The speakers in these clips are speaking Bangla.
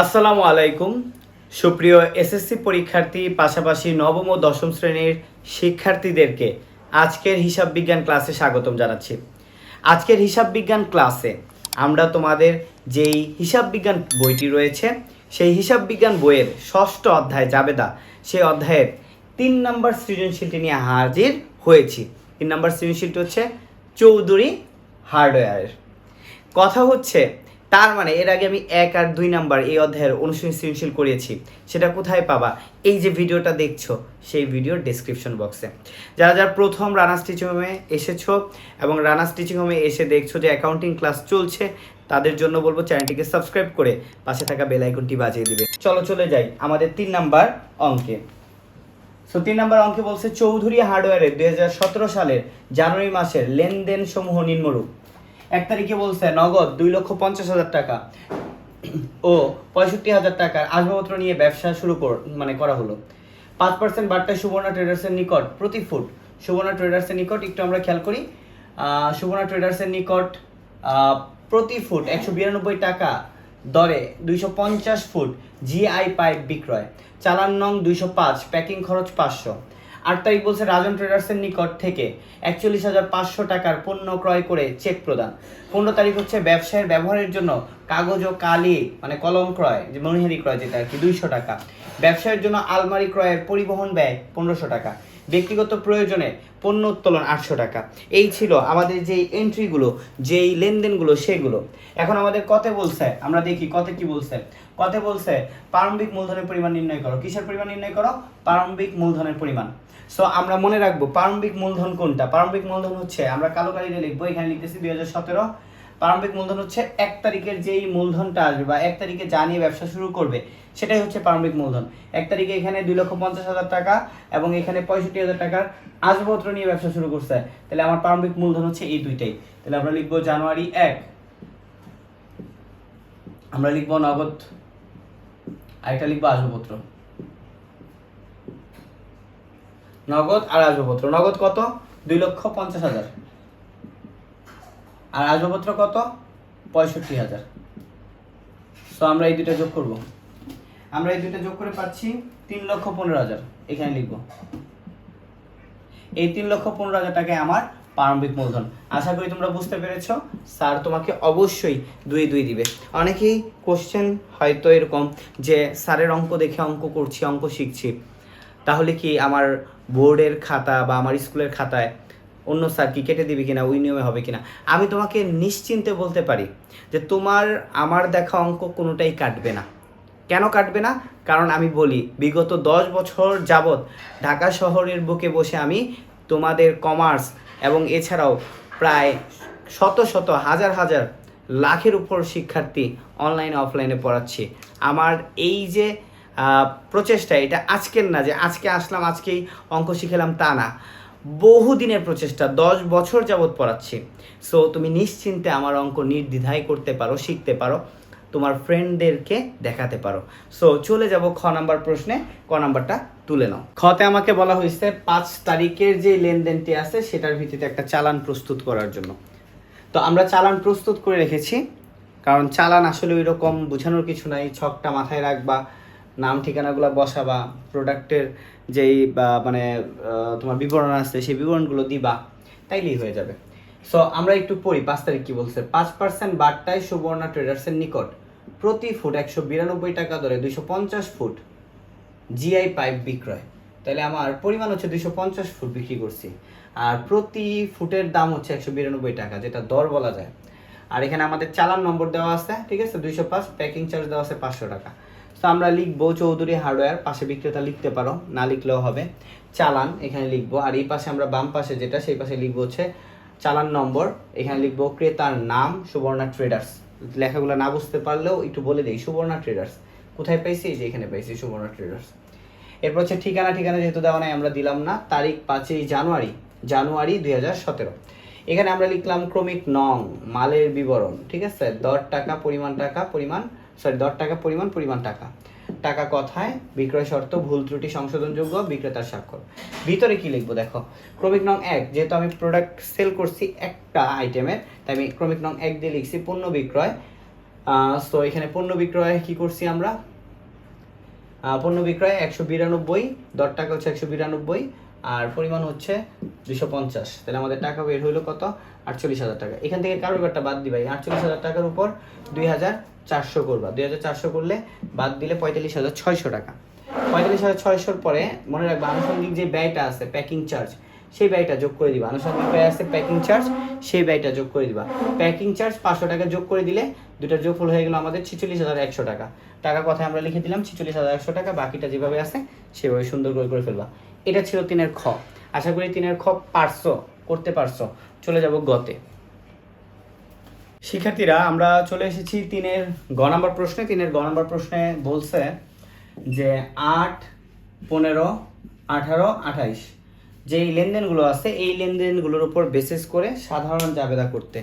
আসসালামু আলাইকুম। সুপ্রিয় এসএসসি পরীক্ষার্থী, পাশাপাশি নবম ও দশম শ্রেণির শিক্ষার্থীদেরকে আজকের হিসাব বিজ্ঞান ক্লাসে স্বাগতম জানাচ্ছি। আজকের হিসাব বিজ্ঞান ক্লাসে আমরা তোমাদের যেই হিসাব বিজ্ঞান বইটি রয়েছে, সেই হিসাব বিজ্ঞান বইয়ের ষষ্ঠ অধ্যায় জাবেদা, সেই অধ্যায়ের তিন নম্বর সৃজনশীলটি নিয়ে হাজির হয়েছি। তিন নম্বর সৃজনশীলটি হচ্ছে চৌধুরী হার্ডওয়্যারের কথা হচ্ছে তার মানে এর আগে আমি এক আর দুই নাম্বার এই অধ্যায়ের অনুশীলন সৃজনশীল করিয়েছি সেটা কোথায় পাবা? এই যে ভিডিওটা দেখছ, সেই ভিডিওর ডেসক্রিপশন বক্সে যারা যারা প্রথম রানা স্টিচিং হোমে এসেছ এবং রানা স্টিচিং হোমে এসে দেখছ যে অ্যাকাউন্টিং ক্লাস চলছে, তাদের জন্য বলব চ্যানেলটিকে সাবস্ক্রাইব করে পাশে থাকা বেল আইকনটি বাজিয়ে দিবে। চলো চলে যাই আমাদের তিন নাম্বার অঙ্কে। সো তিন নাম্বার অঙ্কে বলছে, চৌধুরী হার্ডওয়্যারের দুই হাজার সতেরো সালের জানুয়ারি মাসের লেনদেন সমূহ নিম্নরূপ। এক তারিখে বলছে, নগদ দুই লক্ষ পঞ্চাশ হাজার টাকা ও পঁয়ষট্টি হাজার টাকার আসবাবপত্র নিয়ে ব্যবসা শুরু কর মানে করা হলো। পাঁচ পার্সেন্ট বার্তায় সুবর্ণা ট্রেডার্সের নিকট প্রতি ফুট। সুবর্ণা ট্রেডার্সের নিকট, একটু আমরা খেয়াল করি সুবর্ণা ট্রেডার্সের নিকট প্রতি ফুট একশো বিরানব্বই টাকা দরে দুইশো পঞ্চাশ ফুট জিআই পাইপ বিক্রয়। চালান নং দুইশো পাঁচ, প্যাকিং খরচ পাঁচশো। আট তারিখ বলছে রাজন ট্রেডার্সের নিকট থেকে একচল্লিশ হাজার পাঁচশো টাকার পণ্য ক্রয় করে চেক প্রদান। পনেরো তারিখ হচ্ছে ব্যবসায়ের ব্যবহারের জন্য কাগজ ও কালি মানে কলম ক্রয়, যে মনিহারি ক্রয় যেটা আর কি, দুইশো টাকা। ব্যবসায়ের জন্য আলমারি ক্রয়ের পরিবহন ব্যয় পনেরোশো টাকা। ব্যক্তিগত প্রয়োজনে পণ্য উত্তোলন আটশো টাকা। এই ছিল আমাদের যেই এন্ট্রিগুলো যেই লেনদেনগুলো, সেগুলো। এখন আমাদের কতে বলছে, আমরা দেখি কতে কি বলছে। কতে বলছে, প্রারম্ভিক মূলধনের পরিমাণ নির্ণয় করো। কিসের পরিমাণ নির্ণয় করো? প্রারম্ভিক মূলধনের পরিমাণ। সো আমরা মনে রাখব, প্রারম্ভিক মূলধন কোনটা? প্রারম্ভিক মূলধন হচ্ছে, আমরা কালো কালিতে লিখব, এখানে লিখতেছি দুই হাজার সতেরো। প্রারম্ভিক মূলধন হচ্ছে এক তারিখের যেই মূলধনটা আসবে বা এক তারিখে যা নিয়ে ব্যবসা শুরু করবে, সেটাই হচ্ছে প্রারম্ভিক মূলধন। এক তারিখে এখানে দুই লক্ষ পঞ্চাশ হাজার টাকা এবং এখানে পঁয়ষট্টি হাজার টাকার আসবপত্র নিয়ে ব্যবসা শুরু করছে। তাহলে আমার প্রারম্ভিক মূলধন হচ্ছে এই দুইটাই। তাহলে আমরা লিখব জানুয়ারি এক। আমরা লিখব নগদ, আরেকটা লিখব আসবাবপত্র। নগদ আর আসবাবপত্র। নগদ কত? দুই লক্ষ পঞ্চাশ হাজার। আর আসবাবপত্র কত? পঁয়ষট্টি হাজার। সো আমরা এই দুইটা যোগ করব। আমরা এই দুইটা যোগ করে পাচ্ছি তিন লক্ষ পনেরো হাজার। এখানে লিখব। এই তিন লক্ষ পনেরো হাজার টাকায় আমার প্রারম্ভিক মূলধন। আশা করি তোমরা বুঝতে পেরেছ। স্যার তোমাকে অবশ্যই দুই দুই দিবে। অনেকেই কোশ্চেন হয়তো এরকম যে স্যারের অঙ্ক দেখে অঙ্ক করছি, অঙ্ক শিখছি। তাহলে কি আমার বোর্ডের খাতা বা আমার স্কুলের খাতায় অন্য স্যার কি কেটে দিবে কিনা ওই নিয়মে হবে কিনা? আমি তোমাকে নিশ্চিন্তে বলতে পারি যে তোমার, আমার দেখা অঙ্ক কোনোটাই কাটবে না। কেন কাটবে না? কারণ আমি বলি, বিগত দশ বছর যাবৎ ঢাকা শহরের বুকে বসে আমি তোমাদের কমার্স এবং এছাড়াও প্রায় শত শত, হাজার হাজার লাখের উপর শিক্ষার্থী অনলাইনে, অফলাইনে পড়াচ্ছি। আমার এই যে প্রচেষ্টা, এটা আজকের না যে আজকে আসলাম, আজকেই অঙ্ক শিখেলাম তা না। বহুদিনের প্রচেষ্টা, দশ বছর যাবৎ পড়াচ্ছি। সো তুমি নিশ্চিন্তে আমার অঙ্ক নির্দ্বিধায় করতে পারো, শিখতে পারো, তোমার ফ্রেন্ডদেরকে দেখাতে পারো। সো চলে যাব খ নাম্বার প্রশ্নে, ক নাম্বারটা তুলে নাও। খতে আমাকে বলা হয়েছে, পাঁচ তারিখের যে লেনদেনটি আছে, সেটার ভিত্তিতে একটা চালান প্রস্তুত করার জন্য। তো আমরা চালান প্রস্তুত করে রেখেছি, কারণ চালান আসলে ওই রকম বোঝানোর কিছু নাই, ছকটা মাথায় রাখবা নাম ঠিকানাগুলো বসাবা প্রোডাক্টের যেই মানে তোমার বিবরণ আছে সেই বিবরণগুলো দিবা, তাইলেই হয়ে যাবে। সো আমরা একটু পড়ি, পাঁচ তারিখ কি বলছে? পাঁচ পার্সেন্ট বার্তায় সুবর্ণা ট্রেডার্সের নিকট। প্রতি ফুট একশো বিরানব্বই টাকা দরে দুইশো পঞ্চাশ ফুট জিআই পাইপ বিক্রয়। তাহলে আমার পরিমাণ হচ্ছে দুইশো পঞ্চাশ ফুট বিক্রি করছি। আর প্রতি ফুটের দাম হচ্ছে একশো বিরানব্বই টাকা, যেটা দর বলা যায়। আর এখানে আমাদের চালান নম্বর দেওয়া আছে, ঠিক আছে? দুইশো পাঁচ প্যাকিং চার্জ দেওয়া আছে পাঁচশো টাকা। তো আমরা লিখব চৌধুরী হার্ডওয়্যার, পাশে বিক্রেতা লিখতে পারো, না লিখলেও হবে। চালান, এখানে লিখব। আর এই পাশে আমরা বাম পাশে যেটা, সেই পাশে লিখব হচ্ছে চালান নম্বর। এখানে লিখব ক্রেতার নাম, সুবর্ণা ট্রেডার্স। লেখাগুলো না বুঝতে পারলেও একটু বলে দিই, সুবর্ণা ট্রেডার্স। কোথায় পাইছি? এই যে এখানে পাইছি, সুবর্ণা ট্রেডার্স। এরপর হচ্ছে ঠিকানা ঠিকানা যেহেতু দেওয়া নাই, আমরা দিলাম না। তারিখ পাঁচই জানুয়ারি জানুয়ারি দুই হাজার সতেরো। এখানে আমরা লিখলাম ক্রমিক নং, মালের বিবরণ, ঠিক আছে? দর, টাকা, পরিমাণ টাকা, পরিমাণ সরি দর টাকা পরিমাণ পরিমাণ টাকা। টাকা কথায়, বিক্রয় শর্ত, ভুল ত্রুটি সংশোধনযোগ্য, বিক্রেতার স্বাক্ষর। ভিতরে কি লিখব দেখো? ক্রমিক নং এক, যেহেতু আমি প্রোডাক্ট সেল করছি একটা আইটেমের তাই আমি ক্রমিক নং এক দিয়ে লিখছি পণ্য বিক্রয়। তো এখানে পণ্য বিক্রয় কি করছি আমরা? পণ্য বিক্রয় একশো বিরানব্বই দর টাকা হচ্ছে একশো বিরানব্বই, আর পরিমাণ হচ্ছে দুশো পঞ্চাশ। তাহলে আমাদের টাকা বের হইল কত? আটচল্লিশ হাজার টাকা। এখান থেকে কারোবারটা বাদ দিবাই আটচল্লিশ হাজার টাকার উপর দুই হাজার চারশো করবা। দুই হাজার চারশো করলে বাদ দিলে পঁয়তাল্লিশ হাজার ছয়শো টাকা। পঁয়তাল্লিশ হাজার ছয়শোর পরে মনে রাখবা, আনুষঙ্গিক যে ব্যয়টা আছে প্যাকিং চার্জ সেই ব্যয়টা যোগ করে দিবা। আনুষঙ্গিক ব্যয় আছে প্যাকিং চার্জ সেই ব্যয়টা যোগ করে দিবা। প্যাকিং চার্জ পাঁচশো টাকা যোগ করে দিলে দুটার যোগফল হয়ে গেলো আমাদের ছিচল্লিশ হাজার একশো টাকা। টাকা কথায় আমরা লিখে দিলাম, ছিচল্লিশ হাজার একশো টাকা, বাকিটা যেভাবে আছে সেভাবে সুন্দর করে করে ফেলবা। এটা ছিল তিনের খ। আশা করি তিনের খ পারছ, করতে পারছ। চলে যাব গতে। শিক্ষার্থীরা, আমরা চলে এসেছি তিনের গ নাম্বার প্রশ্নে। তিনের গ নাম্বার প্রশ্নে বলছে যে আট, পনেরো, আঠারো, আঠাইশ যে এই লেনদেনগুলো আছে, এই লেনদেনগুলোর উপর বেসিস করে সাধারণ জাবেদা করতে।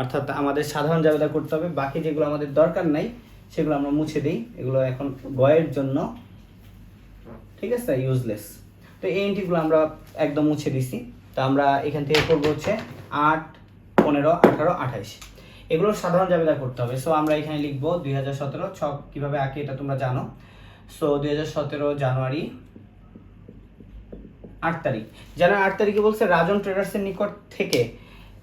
অর্থাৎ আমাদের সাধারণ জাবেদা করতে হবে। বাকি যেগুলো আমাদের দরকার নাই, সেগুলো আমরা মুছে দিই। এগুলো এখন গয়ের জন্য, ঠিক আছে ইউজলেস তো এই এন্ট্রিগুলো আমরা একদম মুছে দিছি। তো আমরা এখান থেকে করব হচ্ছে আট, পনেরো, আঠারো, আঠাইশ। এগুলোর সাধারণ জাবেদা করতে হবে। সো আমরা এখানে লিখব দুই হাজার সতেরো ছক কীভাবে আঁকে এটা তোমরা জানো। সো দুই হাজার সতেরো জানুয়ারি আট তারিখ। জানুয়ারি আট তারিখে বলছে রাজন ট্রেডার্সের নিকট থেকে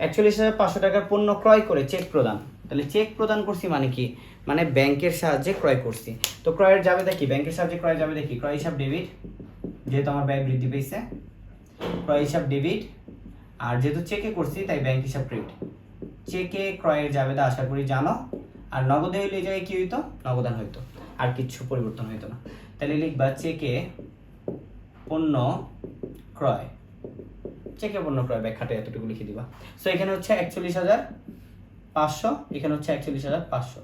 একচল্লিশ হাজার পাঁচশো টাকার পণ্য ক্রয় করে, চেক প্রদান। তাহলে চেক প্রদান করছি মানে কি? মানে ব্যাংকের সাহায্যে ক্রয় করছি। তো ক্রয়ের যাবে দেখি ব্যাংকের সাহায্যে ক্রয় যাবে দেখি ক্রয় হিসাব ডেবিট, যেহেতু আমার ব্যয় বৃদ্ধি পেয়েছে। ক্রয় হিসাব ডেবিট, আর যেহেতু চেকে করছি, তাই ব্যাংক হিসাব ক্রেডিট। চেকে ক্রয়ের জাবেদা আশা করি জানো। আর নগদে হইলে এই জায়গায় কি হইতো? নগদান হইতো। আর কিচ্ছু পরিবর্তন হইতো না। তাহলে লিখবা চেকে পণ্য ক্রয়। চেকে পণ্য ক্রয় ব্যাখ্যাটা এতটুকু লিখে দিবা। সো এখানে হচ্ছে একচল্লিশ হাজার পাঁচশো, এখানে হচ্ছে একচল্লিশ হাজার পাঁচশো।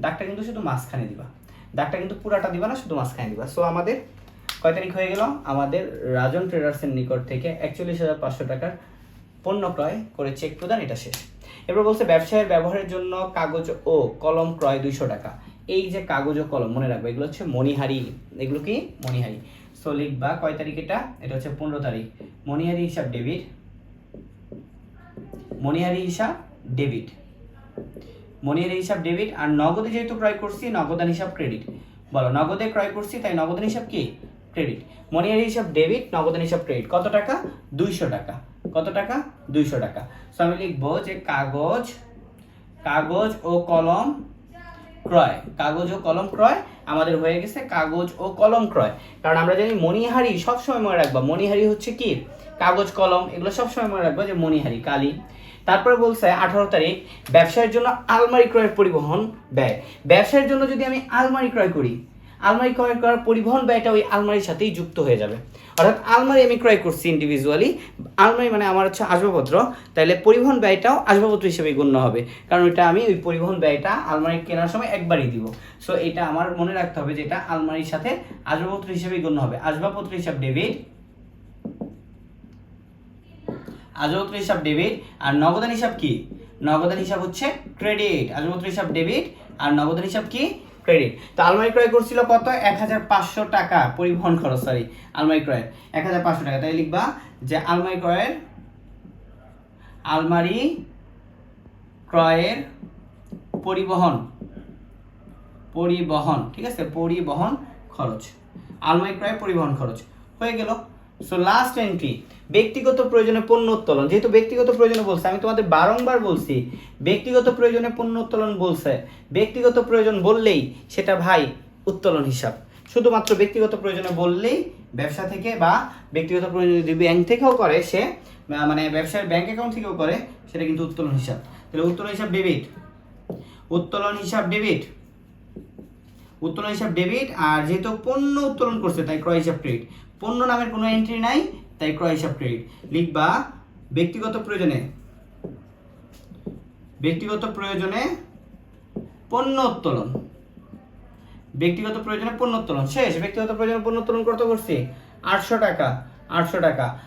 দাগটা কিন্তু শুধু মাঝখানে দিবা। দাগটা কিন্তু পুরাটা দিবা না, শুধু মাঝখানে দিবা। সো আমাদের কয় তারিখ হয়ে গেল? আমাদের রাজন ট্রেডার্সের নিকট থেকে একচল্লিশ হাজার পাঁচশো টাকার পণ্য ক্রয় করে চেক প্রদান, এটা শেষ। এবার বলছে ব্যবসায়ের ব্যবহারের জন্য কাগজ ও কলম ক্রয় দুইশো টাকা। এই যে কাগজ ও কলম, মনে রাখবে, এগুলো হচ্ছে মণিহারি, এগুলো কি? মণিহারি। সো লিখবা, কয় তারিখ এটা? এটা হচ্ছে পনেরো তারিখ। মণিহারি হিসাব ডেবিট। মণিহারি হিসাব ডেবিট। মণিহারি হিসাব ডেবিট আর নগদে যেহেতু ক্রয় করছি, নগদান হিসাব ক্রেডিট। বলো, নগদে ক্রয় করছি, তাই নগদান হিসাব কি? ক্রেডিট। মনিহারি হিসাব ডেবিট, নগদান হিসাব ক্রেডিট। কত টাকা? দুইশো টাকা। কত টাকা? দুইশো টাকা। সো আমি লিখব যে কাগজ কাগজ ও কলম ক্রয়। কাগজ ও কলম ক্রয় আমাদের হয়ে গেছে কাগজ ও কলম ক্রয়। কারণ আমরা জানি মণিহারি সবসময় মনে রাখবা। মণিহারি হচ্ছে কি? কাগজ, কলম, এগুলো সবসময় মনে রাখবা যে মণিহারি, কালি। তারপরে বলছে আঠারো তারিখ ব্যবসায়ের জন্য আলমারি ক্রয়ের পরিবহন ব্যয়। ব্যবসায়ের জন্য যদি আমি আলমারি ক্রয় করি, আলমারি ক্রয় করার পরিবহন ব্যয়টা ওই আলমারির সাথেই যুক্ত হয়ে যাবে। অর্থাৎ আলমারি আমি ক্রয় করছি ইন্ডিভিজুয়ালি আলমারি মানে আমার হচ্ছে আসবাবপত্র। তাহলে পরিবহন ব্যয়টাও আসবাবপত্র হিসেবে গণ্য হবে। কারণ ওইটা আমি ওই পরিবহন ব্যয়টা আলমারি কেনার সময় একবারই দিব। সো এটা আমার মনে রাখতে হবে যে এটা আলমারির সাথে আসবাবপত্র হিসেবেই গণ্য হবে। আসবাবপত্র হিসাব ডেবিট। আসবাবপত্র হিসাব ডেবিট। আর নগদান হিসাব কি? নগদান হিসাব হচ্ছে ক্রেডিট। আসবাবপত্র হিসাব ডেবিট। আর নগদান হিসাব কি? ক্রেডিট তো আলমারি ক্রয় করছিল কত? এক হাজার পাঁচশো টাকা পরিবহন খরচ সরি আলমারি ক্রয়ের। এক হাজার পাঁচশো টাকা। তাই লিখবা যে আলমারি ক্রয়ের আলমারি ক্রয়ের পরিবহন পরিবহন, ঠিক আছে? পরিবহন খরচ। আলমারি ক্রয় পরিবহন খরচ। হয়ে গেল। সো লাস্ট এন্ট্রি ব্যক্তিগত প্রয়োজনে পণ্য উত্তোলন। যেহেতু ব্যক্তিগত প্রয়োজনে বলছে, আমি তোমাদের বারংবার বলছি, ব্যক্তিগত প্রয়োজনে পণ্য উত্তোলন বলছে, ব্যক্তিগত প্রয়োজন বললেই সেটা ভাই উত্তোলন হিসাব। শুধুমাত্র ব্যক্তিগত প্রয়োজনে বললেই ব্যবসা থেকে বা ব্যক্তিগত প্রয়োজন যদি ব্যাংক থেকেও করে, সে মানে ব্যবসার ব্যাংক অ্যাকাউন্ট থেকেও করে, সেটা কিন্তু উত্তোলন হিসাব। তাহলে উত্তোলন হিসাব ডেবিট উত্তোলন হিসাব ডেবিট উত্তোলন হিসাব ডেবিট আর যেহেতু পণ্য উত্তোলন করছে, তাই ক্রয় হিসাব ক্রেডিট পণ্য নামের কোনো এন্ট্রি নাই, তাই ক্রয় হিসাব ক্রেডিট লিখবা ব্যক্তিগত প্রয়োজনে। ব্যক্তিগত প্রয়োজনে পণ্য উত্তোলন। ব্যক্তিগত প্রয়োজনে পণ্য উত্তোলন। শেষ। ব্যক্তিগত প্রয়োজনে পণ্য উত্তোলন কত করছি? আটশো টাকা। আটশো টাকা।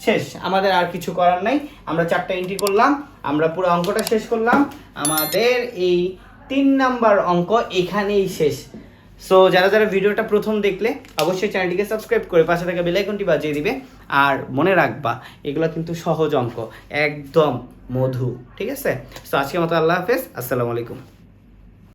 শেষ। আমাদের আর কিছু করার নাই। আমরা চারটা এন্ট্রি করলাম। আমরা পুরো অঙ্কটা শেষ করলাম। আমাদের এই তিন নাম্বার অঙ্ক এখানেই শেষ। সো যারা যারা ভিডিওটা প্রথম দেখলে অবশ্যই চ্যানেলটিকে সাবস্ক্রাইব করে পাশে থাকা বেলাইকনটি বাজিয়ে দিবে। আর মনে রাখবা, এগুলো কিন্তু সহজ অঙ্ক, একদম মধু, ঠিক আছে? সো আজকে মতো আল্লাহ হাফেজ, আসসালামু আলাইকুম।